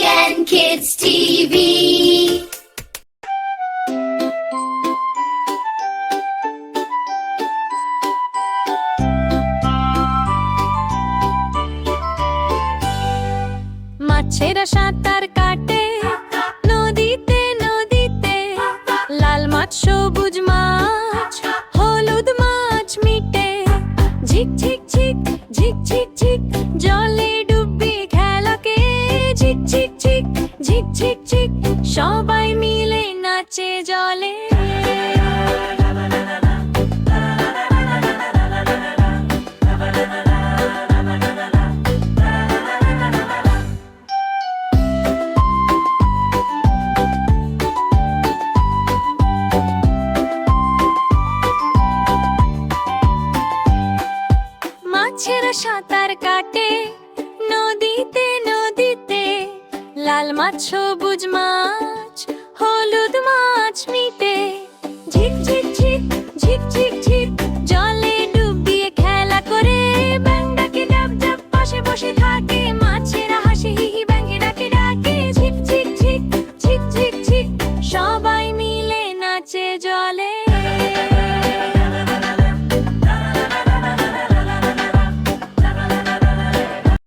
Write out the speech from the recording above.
Kids TV. মাছেরা সাঁতার কাটে নদীতে নদীতে লাল মাছ সবুজ মাছ ঝিক ঝিক সবাই মিলে নাচে জলে। সাঁতার কাটে লাল মাছ সবুজ মাছ হলুদ মাছ মিটে ঝিক ঝিক ঝিক ঝিক ঝিক ঝিক জলে ডুবিয়ে খেলা করে ব্যাং ডাকে ডাব ডাব পাশে বসে থাকে মাছেরা হাসি হিহি ব্যাঙে ডাকে ডাকে ঝিক ঝিক ঝিক ঝিক ঝিক ঝিক সবাই মিলে নাচে